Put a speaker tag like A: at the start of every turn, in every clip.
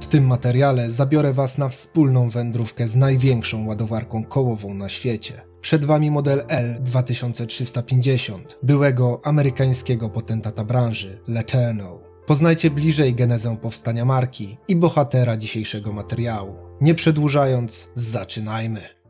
A: W tym materiale zabiorę Was na wspólną wędrówkę z największą ładowarką kołową na świecie. Przed Wami model L2350, byłego amerykańskiego potentata branży, Leterno. Poznajcie bliżej genezę powstania marki i bohatera dzisiejszego materiału. Nie przedłużając, zaczynajmy.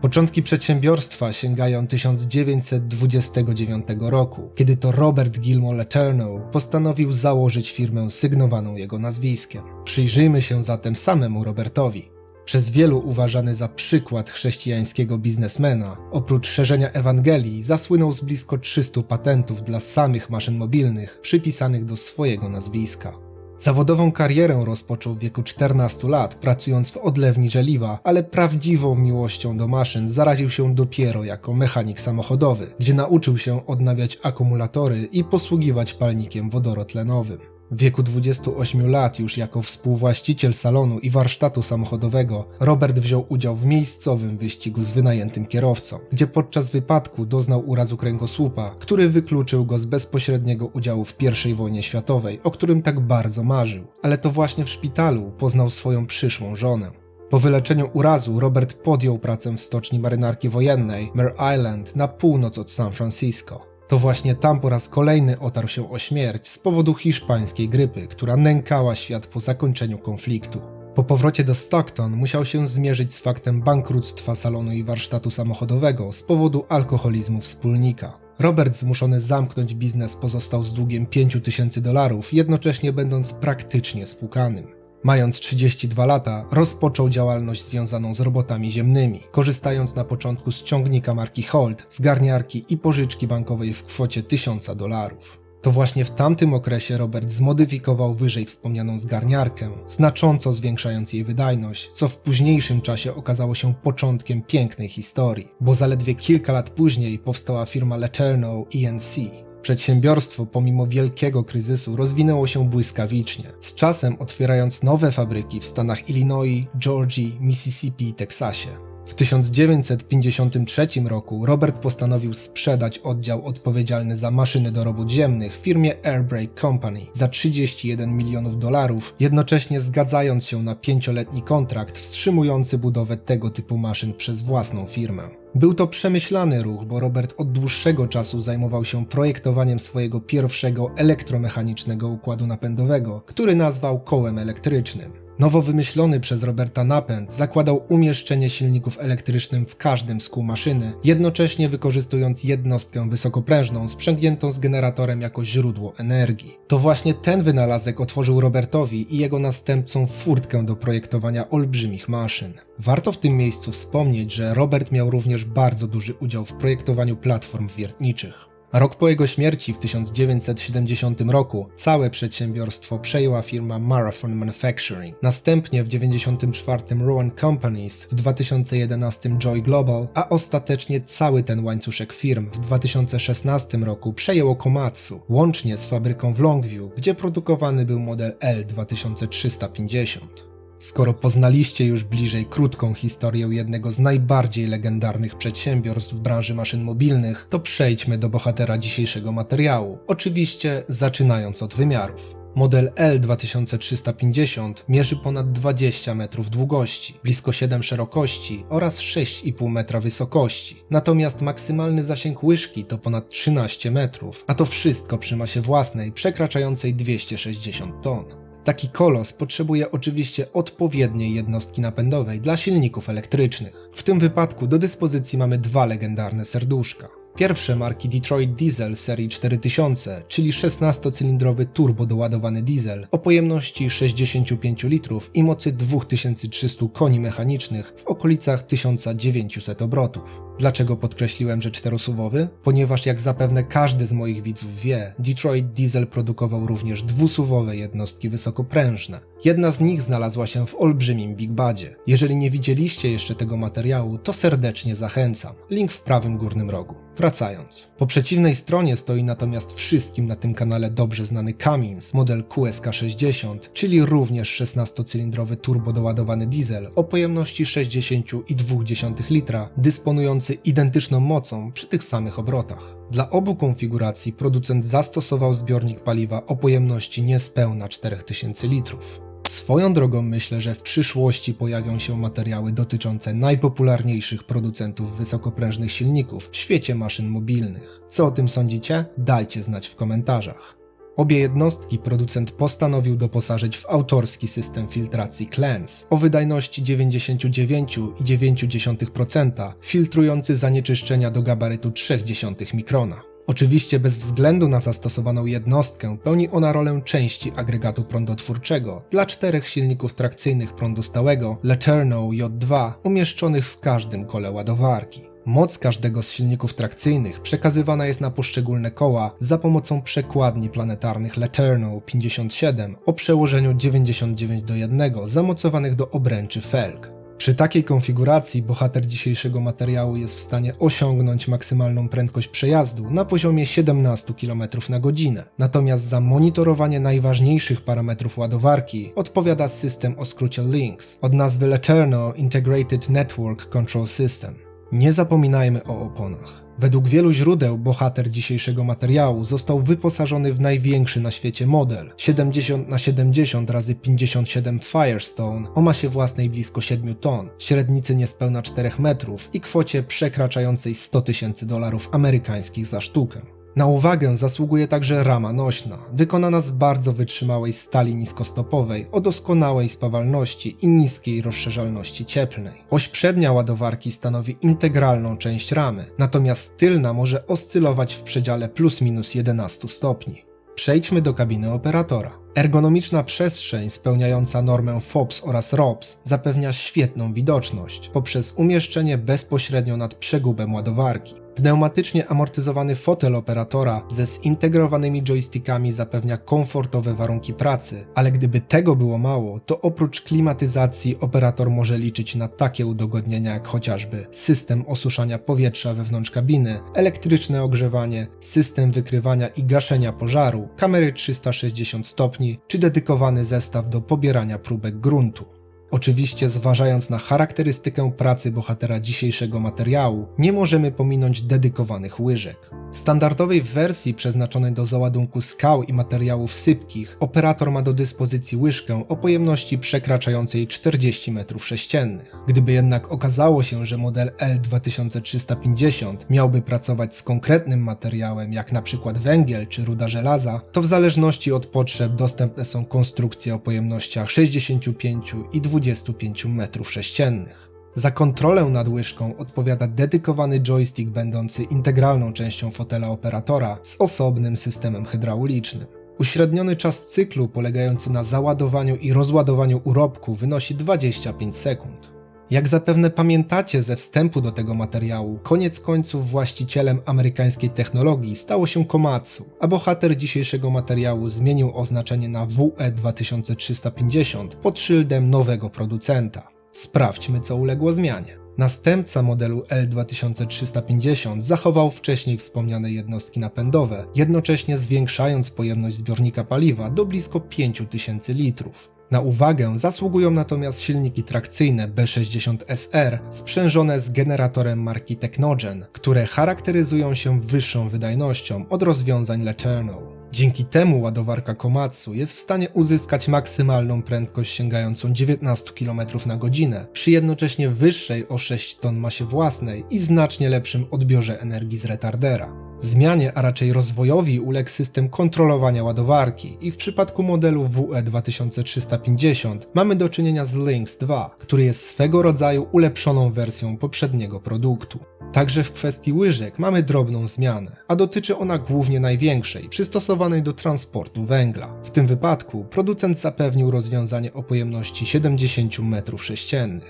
A: Początki przedsiębiorstwa sięgają 1929 roku, kiedy to Robert Gilmore Letourneau postanowił założyć firmę sygnowaną jego nazwiskiem. Przyjrzyjmy się zatem samemu Robertowi. Przez wielu uważany za przykład chrześcijańskiego biznesmena, oprócz szerzenia Ewangelii, zasłynął z blisko 300 patentów dla samych maszyn mobilnych przypisanych do swojego nazwiska. Zawodową karierę rozpoczął w wieku 14 lat, pracując w odlewni żeliwa, ale prawdziwą miłością do maszyn zaraził się dopiero jako mechanik samochodowy, gdzie nauczył się odnawiać akumulatory i posługiwać palnikiem wodorotlenowym. W wieku 28 lat, już jako współwłaściciel salonu i warsztatu samochodowego, Robert wziął udział w miejscowym wyścigu z wynajętym kierowcą, gdzie podczas wypadku doznał urazu kręgosłupa, który wykluczył go z bezpośredniego udziału w I wojnie światowej, o którym tak bardzo marzył. Ale to właśnie w szpitalu poznał swoją przyszłą żonę. Po wyleczeniu urazu Robert podjął pracę w stoczni marynarki wojennej Mare Island na północ od San Francisco. To właśnie tam po raz kolejny otarł się o śmierć z powodu hiszpańskiej grypy, która nękała świat po zakończeniu konfliktu. Po powrocie do Stockton musiał się zmierzyć z faktem bankructwa salonu i warsztatu samochodowego z powodu alkoholizmu wspólnika. Robert zmuszony zamknąć biznes pozostał z długiem 5000 dolarów, jednocześnie będąc praktycznie spłukanym. Mając 32 lata, rozpoczął działalność związaną z robotami ziemnymi, korzystając na początku z ciągnika marki Holt, zgarniarki i pożyczki bankowej w kwocie 1000 dolarów. To właśnie w tamtym okresie Robert zmodyfikował wyżej wspomnianą zgarniarkę, znacząco zwiększając jej wydajność, co w późniejszym czasie okazało się początkiem pięknej historii, bo zaledwie kilka lat później powstała firma Leterno ENC, Przedsiębiorstwo, pomimo wielkiego kryzysu, rozwinęło się błyskawicznie, z czasem otwierając nowe fabryki w stanach Illinois, Georgii, Mississippi i Teksasie. W 1953 roku Robert postanowił sprzedać oddział odpowiedzialny za maszyny do robót ziemnych firmie Airbrake Company za 31 milionów dolarów, jednocześnie zgadzając się na pięcioletni kontrakt wstrzymujący budowę tego typu maszyn przez własną firmę. Był to przemyślany ruch, bo Robert od dłuższego czasu zajmował się projektowaniem swojego pierwszego elektromechanicznego układu napędowego, który nazwał kołem elektrycznym. Nowo wymyślony przez Roberta napęd zakładał umieszczenie silników elektrycznym w każdym skół maszyny, jednocześnie wykorzystując jednostkę wysokoprężną sprzęgniętą z generatorem jako źródło energii. To właśnie ten wynalazek otworzył Robertowi i jego następcom furtkę do projektowania olbrzymich maszyn. Warto w tym miejscu wspomnieć, że Robert miał również bardzo duży udział w projektowaniu platform wiertniczych. Rok po jego śmierci w 1970 roku całe przedsiębiorstwo przejęła firma Marathon Manufacturing. Następnie w 1994 Rowan Companies, w 2011 Joy Global, a ostatecznie cały ten łańcuszek firm w 2016 roku przejęło Komatsu, łącznie z fabryką w Longview, gdzie produkowany był model L2350. Skoro poznaliście już bliżej krótką historię jednego z najbardziej legendarnych przedsiębiorstw w branży maszyn mobilnych, to przejdźmy do bohatera dzisiejszego materiału. Oczywiście zaczynając od wymiarów. Model L2350 mierzy ponad 20 metrów długości, blisko 7 szerokości oraz 6,5 metra wysokości. Natomiast maksymalny zasięg łyżki to ponad 13 metrów, a to wszystko przy masie własnej przekraczającej 260 ton. Taki kolos potrzebuje oczywiście odpowiedniej jednostki napędowej dla silników elektrycznych. W tym wypadku do dyspozycji mamy dwa legendarne serduszka. Pierwsze marki Detroit Diesel serii 4000, czyli 16-cylindrowy turbo doładowany diesel o pojemności 65 litrów i mocy 2300 koni mechanicznych w okolicach 1900 obrotów. Dlaczego podkreśliłem, że czterosuwowy? Ponieważ jak zapewne każdy z moich widzów wie, Detroit Diesel produkował również dwusuwowe jednostki wysokoprężne. Jedna z nich znalazła się w olbrzymim Big Badzie. Jeżeli nie widzieliście jeszcze tego materiału, to serdecznie zachęcam. Link w prawym górnym rogu. Wracając. Po przeciwnej stronie stoi natomiast wszystkim na tym kanale dobrze znany Cummins, model QSK60, czyli również 16-cylindrowy turbodoładowany diesel o pojemności 60,2 litra, dysponujący identyczną mocą przy tych samych obrotach. Dla obu konfiguracji producent zastosował zbiornik paliwa o pojemności niespełna 4000 litrów. Swoją drogą myślę, że w przyszłości pojawią się materiały dotyczące najpopularniejszych producentów wysokoprężnych silników w świecie maszyn mobilnych. Co o tym sądzicie? Dajcie znać w komentarzach. Obie jednostki producent postanowił doposażyć w autorski system filtracji Cleanse o wydajności 99,9%, filtrujący zanieczyszczenia do gabarytu 0,3 mikrona. Oczywiście bez względu na zastosowaną jednostkę pełni ona rolę części agregatu prądotwórczego dla czterech silników trakcyjnych prądu stałego Laterno J2 umieszczonych w każdym kole ładowarki. Moc każdego z silników trakcyjnych przekazywana jest na poszczególne koła za pomocą przekładni planetarnych Laterno 57 o przełożeniu 99 do 1 zamocowanych do obręczy felg. Przy takiej konfiguracji bohater dzisiejszego materiału jest w stanie osiągnąć maksymalną prędkość przejazdu na poziomie 17 km na godzinę. Natomiast za monitorowanie najważniejszych parametrów ładowarki odpowiada system o skrócie LINX od nazwy Laterno Integrated Network Control System. Nie zapominajmy o oponach. Według wielu źródeł bohater dzisiejszego materiału został wyposażony w największy na świecie model 70 na 70 razy 57 Firestone o masie własnej blisko 7 ton, średnicy niespełna 4 metrów i kwocie przekraczającej 100 tysięcy dolarów amerykańskich za sztukę. Na uwagę zasługuje także rama nośna, wykonana z bardzo wytrzymałej stali niskostopowej o doskonałej spawalności i niskiej rozszerzalności cieplnej. Oś przednia ładowarki stanowi integralną część ramy, natomiast tylna może oscylować w przedziale plus minus 11 stopni. Przejdźmy do kabiny operatora. Ergonomiczna przestrzeń spełniająca normę FOPS oraz ROPS zapewnia świetną widoczność poprzez umieszczenie bezpośrednio nad przegubem ładowarki. Pneumatycznie amortyzowany fotel operatora ze zintegrowanymi joystickami zapewnia komfortowe warunki pracy, ale gdyby tego było mało, to oprócz klimatyzacji operator może liczyć na takie udogodnienia jak chociażby system osuszania powietrza wewnątrz kabiny, elektryczne ogrzewanie, system wykrywania i gaszenia pożaru, kamery 360 stopni czy dedykowany zestaw do pobierania próbek gruntu. Oczywiście, zważając na charakterystykę pracy bohatera dzisiejszego materiału, nie możemy pominąć dedykowanych łyżek. W standardowej wersji przeznaczonej do załadunku skał i materiałów sypkich, operator ma do dyspozycji łyżkę o pojemności przekraczającej 40 m3. Gdyby jednak okazało się, że model L2350 miałby pracować z konkretnym materiałem, jak na przykład węgiel czy ruda żelaza, to w zależności od potrzeb dostępne są konstrukcje o pojemnościach 65 i 25 m3. Za kontrolę nad łyżką odpowiada dedykowany joystick będący integralną częścią fotela operatora z osobnym systemem hydraulicznym. Uśredniony czas cyklu polegający na załadowaniu i rozładowaniu urobku wynosi 25 sekund. Jak zapewne pamiętacie ze wstępu do tego materiału, koniec końców właścicielem amerykańskiej technologii stało się Komatsu, a bohater dzisiejszego materiału zmienił oznaczenie na WE2350 pod szyldem nowego producenta. Sprawdźmy, co uległo zmianie. Następca modelu L2350 zachował wcześniej wspomniane jednostki napędowe, jednocześnie zwiększając pojemność zbiornika paliwa do blisko 5000 litrów. Na uwagę zasługują natomiast silniki trakcyjne B60SR sprzężone z generatorem marki Technogen, które charakteryzują się wyższą wydajnością od rozwiązań Laterno. Dzięki temu ładowarka Komatsu jest w stanie uzyskać maksymalną prędkość sięgającą 19 km na godzinę, przy jednocześnie wyższej o 6 ton masie własnej i znacznie lepszym odbiorze energii z retardera. Zmianie, a raczej rozwojowi uległ system kontrolowania ładowarki i w przypadku modelu WE 2350 mamy do czynienia z Lynx 2, który jest swego rodzaju ulepszoną wersją poprzedniego produktu. Także w kwestii łyżek mamy drobną zmianę, a dotyczy ona głównie największej, przystosowanej do transportu węgla. W tym wypadku producent zapewnił rozwiązanie o pojemności 70 m3.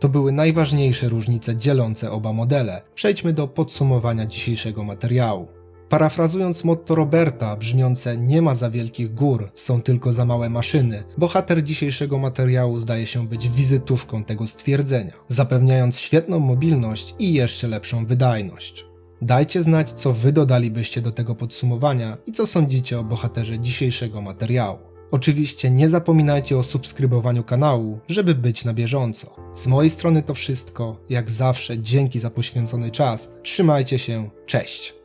A: To były najważniejsze różnice dzielące oba modele. Przejdźmy do podsumowania dzisiejszego materiału. Parafrazując motto Roberta brzmiące nie ma za wielkich gór, są tylko za małe maszyny, bohater dzisiejszego materiału zdaje się być wizytówką tego stwierdzenia, zapewniając świetną mobilność i jeszcze lepszą wydajność. Dajcie znać, co wy dodalibyście do tego podsumowania i co sądzicie o bohaterze dzisiejszego materiału. Oczywiście nie zapominajcie o subskrybowaniu kanału, żeby być na bieżąco. Z mojej strony to wszystko. Jak zawsze, dzięki za poświęcony czas. Trzymajcie się. Cześć.